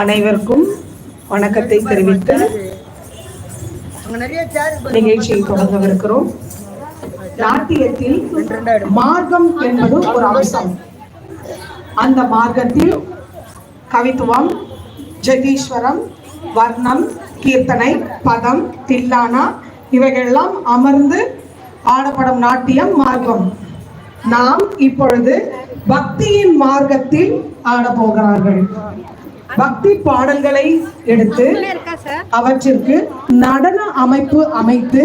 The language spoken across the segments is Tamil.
அனைவருக்கும் வணக்கத்தை தெரிவித்து நிகழ்ச்சியை தொடங்கவிருக்கிறோம். நாட்டியத்தில் மார்க்கம் என்பது ஒரு அம்சம். அந்த மார்க்கத்தில் கவித்துவம் ஜெகீஸ்வரம் வர்ணம் கீர்த்தனை பதம் தில்லானா இவைகள்லாம் அமர்ந்து ஆடப்படும் நாட்டியம் மார்க்கம். நாம் இப்பொழுது பக்தியின் மார்க்கத்தில் ஆடப்போகிறார்கள் பக்தி பாடல்களை எடுத்து அவற்றிற்கு நடன அமைப்பு அமைத்து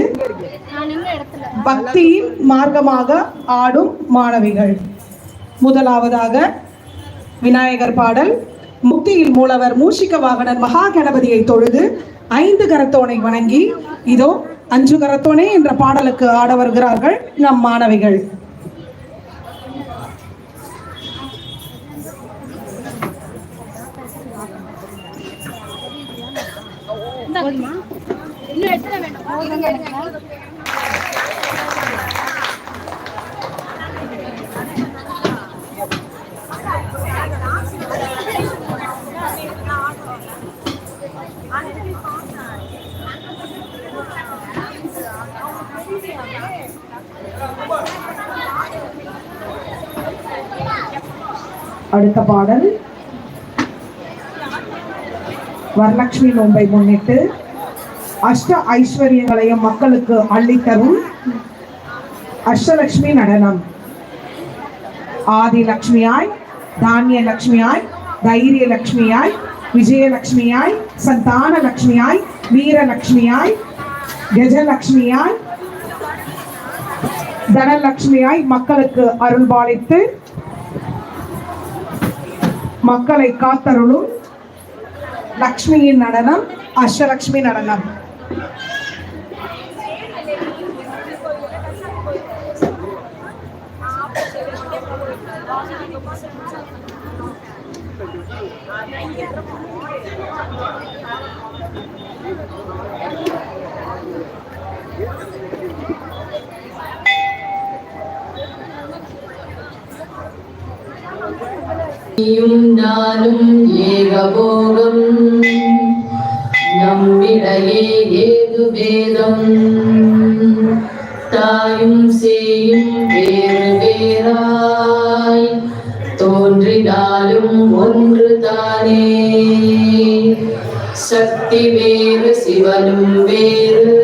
பக்தியின் மார்க்கமாக ஆடும் மாணவிகள். முதலாவதாக விநாயகர் பாடல் முக்தியில் மூலவர் மூஷிக வாகனர் மகா கணபதியை தொழுது ஐந்து கரத்தோனை வணங்கி இதோ அஞ்சு கரத்தோனே என்ற பாடலுக்கு ஆட வருகிறார்கள் நம் மாணவிகள். இன்னும் எத்தனை வேணும்? அடுத்த பாடல். வரலட்சுமி நோன்பை முன்னிட்டு அஷ்ட ஐஸ்வர்யங்களையும் மக்களுக்கு அள்ளித்தரும் அஷ்டலட்சுமி நடனம். ஆதிலட்சுமியாய் தானிய லட்சுமியாய் தைரிய லட்சுமியாய் விஜயலட்சுமியாய் சந்தான லட்சுமியாய் வீரலட்சுமியாய் கஜலட்சுமியாய் தனலட்சுமியாய் மக்களுக்கு அருள்பாலித்து மக்களை காத்தருளும். லக்ஷ்மியின் நடனம் அஷ்டலக்ஷ்மி நடனம் Thank you. நீயும் நானும் ஏகபோகம். நம்மிடையே ஏது வேதம் தாயும் சேயும் வேறு வேறாய் தோன்றினாலும் ஒன்று தானே. சக்தி வேறு சிவனும் வேறு.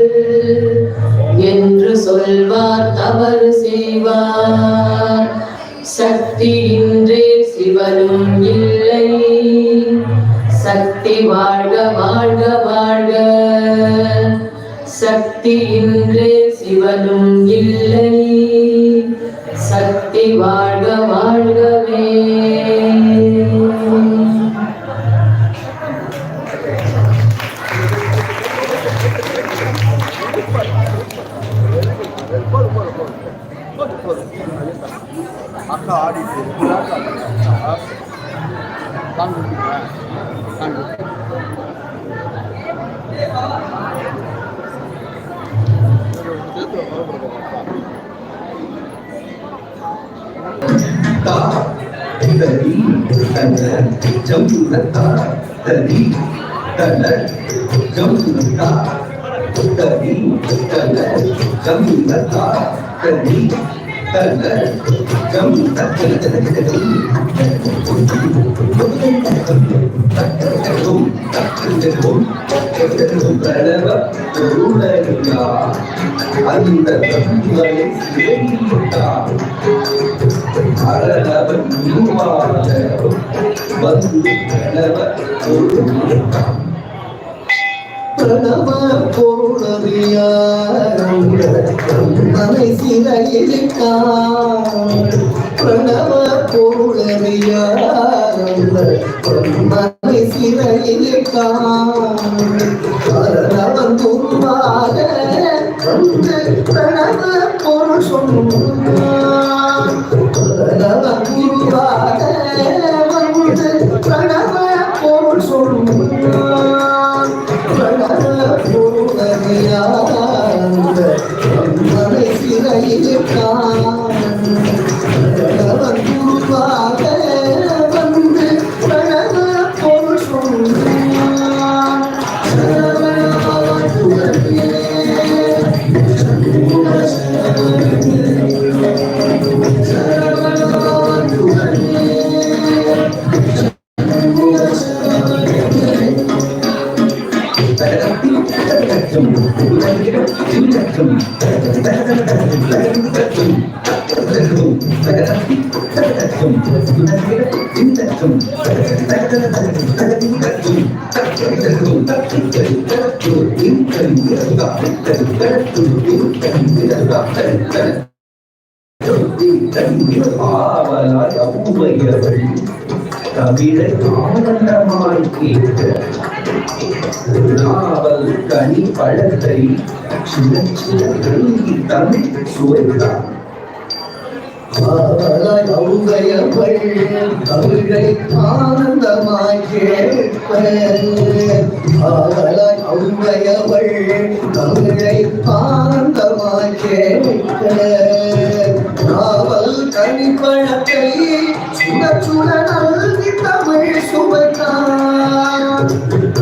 தரி தன ஜம்புரதா தரி தன ஜம்புரதா தரி தன ஜம்புரதா தரி தன அந்த தம்புகளை சிறையிட்டார் அரணவன் உருவான வந்து கணவன் ஒரு பிரணவ பொருளறியாரை சிறையிட்டார் பிரணவ பொருளறியாரை சிறையிட்டார் பிரணவன் உருவாக வந்து பிரணவ பொருள் சொன்னார். பிரணவ ஆவலாய் அவ்வையவள் தமிழை ஆனந்தமாய் கேட்க நாவல் கனி பழத்தை சின்ன சின்ன தமிழ் சுவைத்தான் ஆவலாய் தமிழை ஆனந்தமாய் கேட்ப ஆவலாய் அவ்வையவள் ஆனந்தமாய் கேட்க கனிப்பழத்தை சுட சுட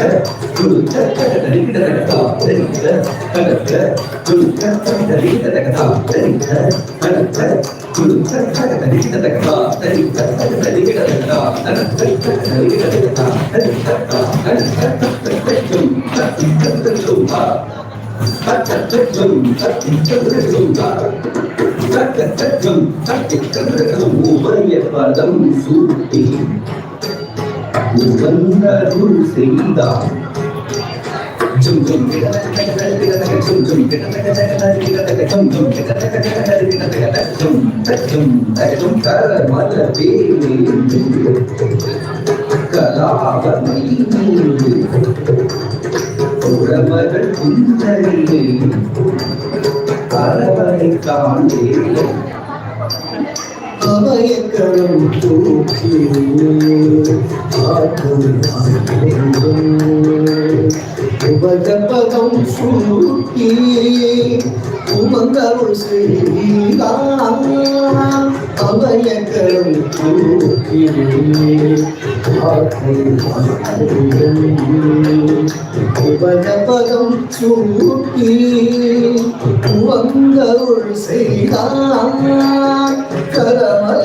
சுவைத்தான் நாவல் கனிப்பழத்தை சுட சுட நல்கி தமிழ் சுவைத்தான் நாவல் கனிப்பழத்தை சுட சுட நல்கி தமிழ் சுவைத்தான் பதம் சூட்டி உகந்தருள் செய்தார் ஜும் ஜும் ஜும் ஜும் ஜும் ஜும் ஜும் கரமல பேரேந்து செய்தார் உறவர்கள் குந்தரிலே அரவரை காண்டே அபயக்கரம் தூக்கி உபகபதம் சூட்டி உமங்கருள் செய்தான். அபயக்கரம் தூக்கி உபகபதம் சூட்டி உமங்கருள் செய்தான். கரமல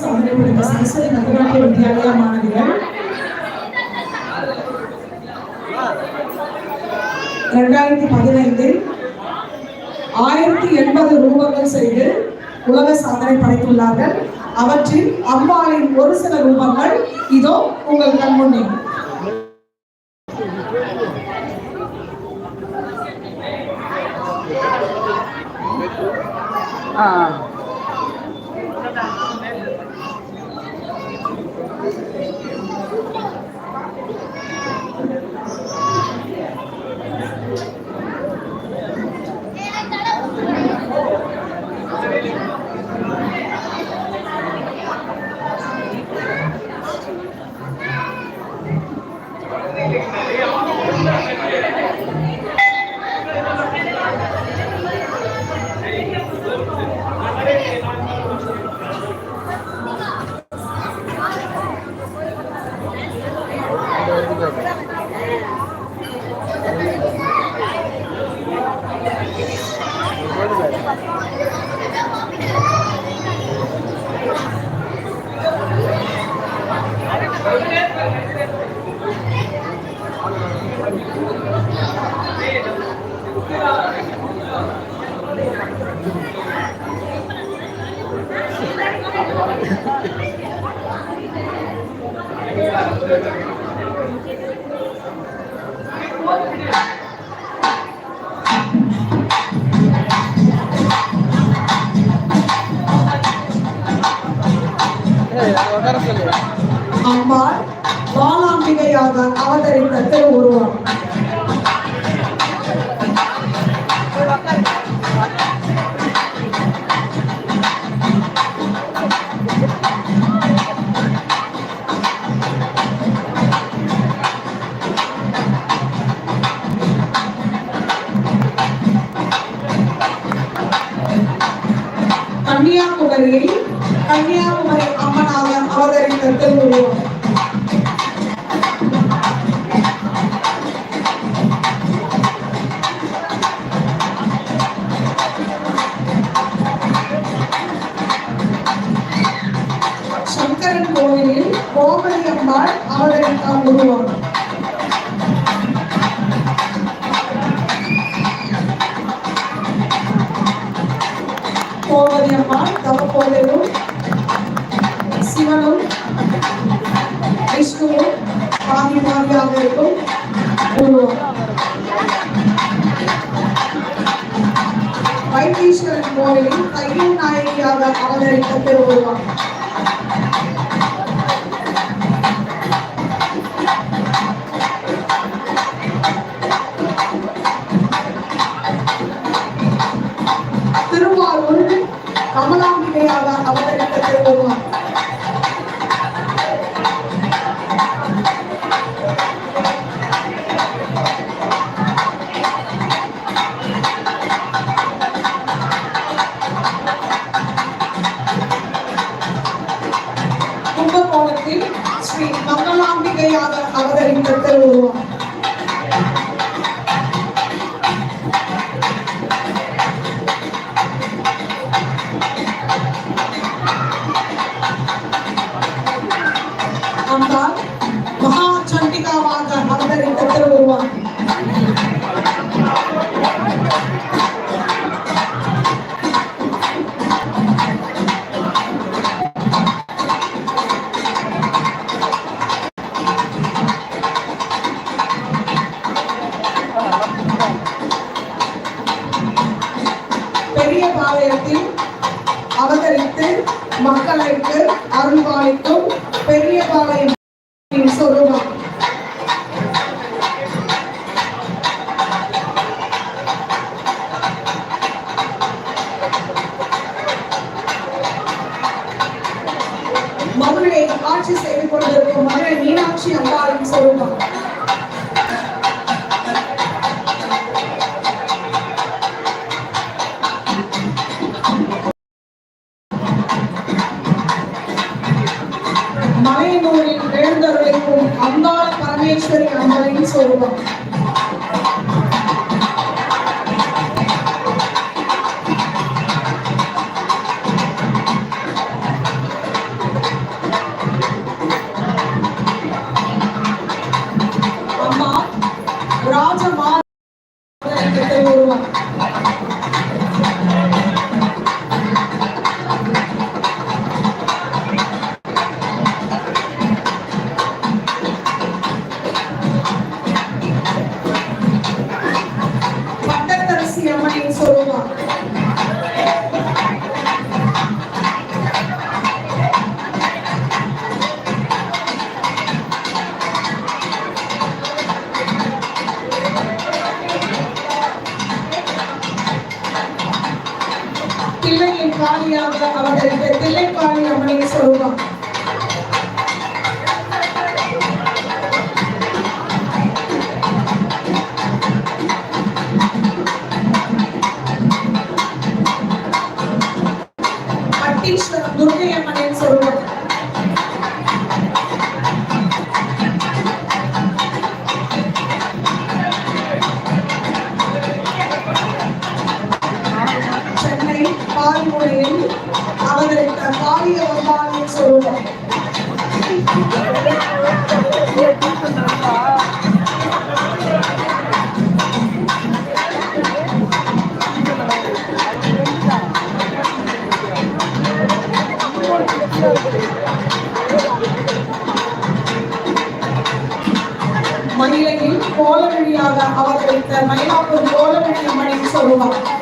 சாதனை படைத்த சரஸ்வதி நகராட்சி வித்யாலயா மாணவிகள் இரண்டாயிரத்தி பதினைந்தில் ஆயிரத்தி எண்பது ரூபங்கள் செய்து உலக சாதனை படைத்துள்ளார்கள். அவற்றில் அம்பாளின் ஒரு சில ரூபங்கள் இதோ உங்கள் கண்முன்னே உட்கார சொல்லு அம்பாள் பாலாம்பிகையாக அவதரித்த திருவுருவம். சங்கரன் கோவிலில் கோமதி அம்பாள் அவதரித்த உருவம் கோமதி அம்மாள் தவக்கோவிலும் சிவனும் விஷ்ணுவும் பாதி பாதியாக இருக்கும் உருவம் வைத்தீஸ்வரன் கோவிலில் தையல் நாயகியாக அவதரித்த திருவுருவம் திருவாரூர் கமலாம்பிகையாக அவதரித்த திருவுருவம் மலையனூரில் வேந்தருளைக்கும் அந்தாள் பரமேஸ்வரி அம்மனின் சொல்வான் காளியாக அவர்கள் தில்லைப்பாடி அம்மனை சொல்லுவான் மயிலாப்பூர் கோலமணி அம்மன் சொல்லுவாங்க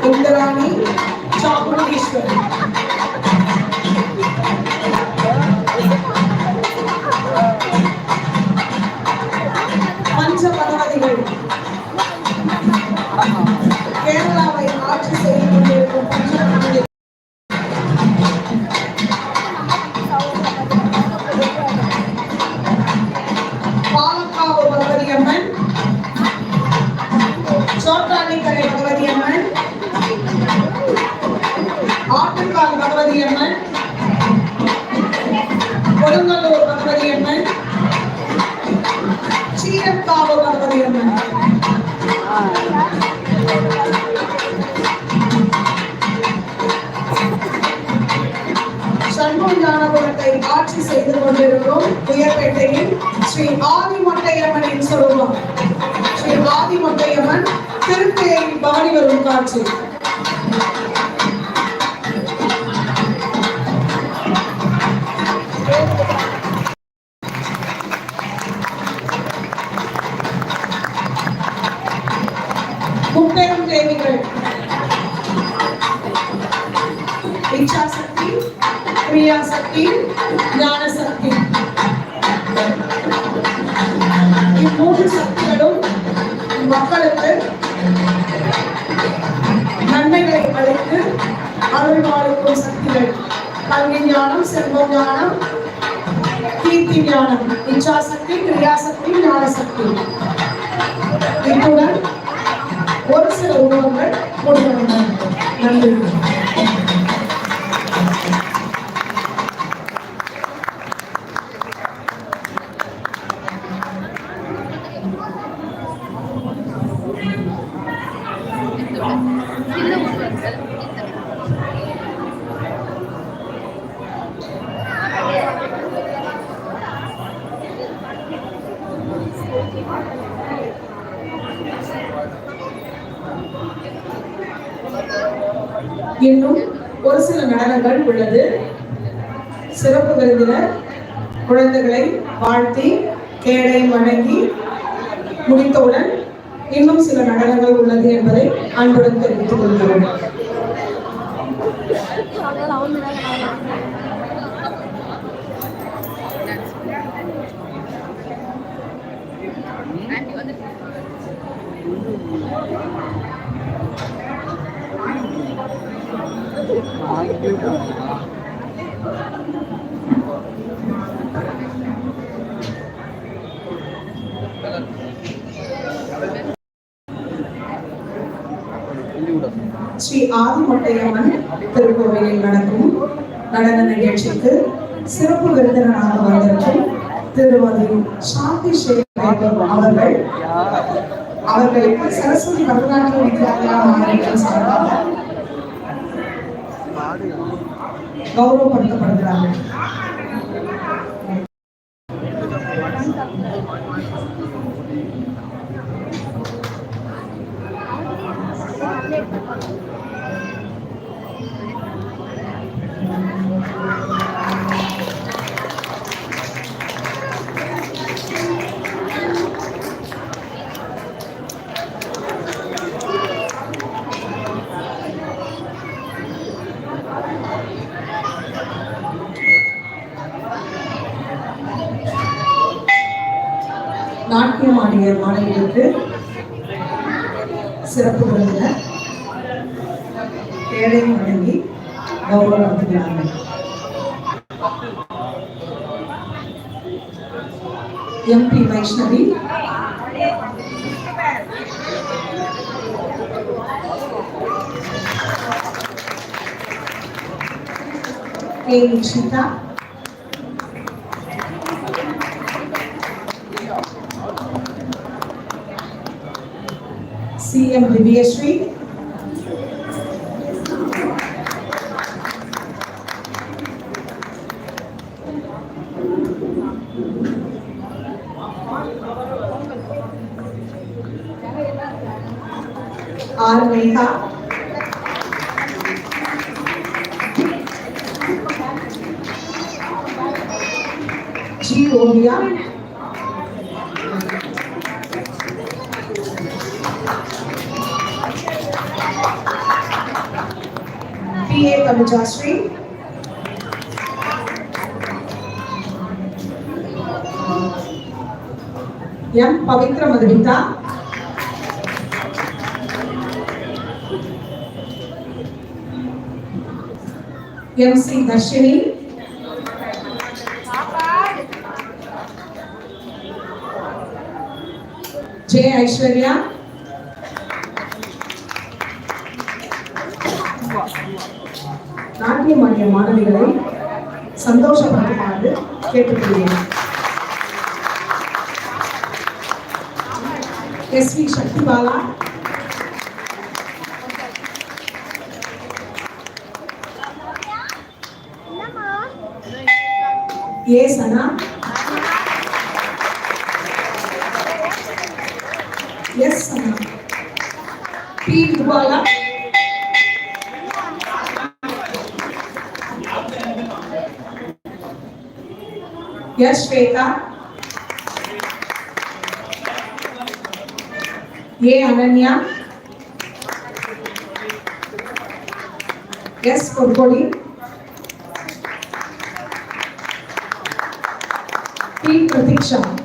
Kung dalangin, tsaka kung. திருப்பத்தை ஆட்சி செய்து கொண்டிருக்கும் உயர்பேட்டையில் ஸ்ரீ ஆதிமொட்டையம்மனின் சொல்லுவோம் ஸ்ரீ ஆதிமொட்டையம்மன் திருக்கையை பாடி வரும் காட்சி. ஞானம் கீர்த்தி ஞானம் இச்சாசக்தி கிரியாசக்தி ஞானசக்தி. இத்துடன் ஒரு சில உணவுகள் முடிவடைந்தன. நன்றி. வாழ்த்தி கேடை வணங்கி முடித்தவுடன் இன்னும் சில நடனங்கள் உள்ளது என்பதை அன்புடன் தெரிவித்துக் கொள்கிறோம் Thank you. ஸ்ரீ ஆதிமொட்டையம்மன் திருக்கோவிலில் நடக்கும் நடன நிகழ்ச்சிக்கு சிறப்பு விருந்தினராக வந்திருக்கும் திருமதி சாந்தி சேகர் அவர்கள். அவர்களுக்கு சரஸ்வதி பரதநாட்டிய வித்யாலயா மாணவிகள் சார்பாக கௌரவப்படுத்தப்படுகிறார்கள். சிறப்புகளில் விருந்தினர் வழங்கி கௌரவப்படுத்துகிறார்கள் MP Vaishnavi. K Stadium, and Divya Sri. R. Meha. G. Odia. A Kavijasri M Pavithra Madhumitha M C Dharshini J Aishwarya சந்தோஷப்படுத்துமாறு கேட்டுக்கொள்கிறேன். S V Sakthibala Yash Shweta. ये अनन्या। यस कुरकोड़ी प्रतीक्षा।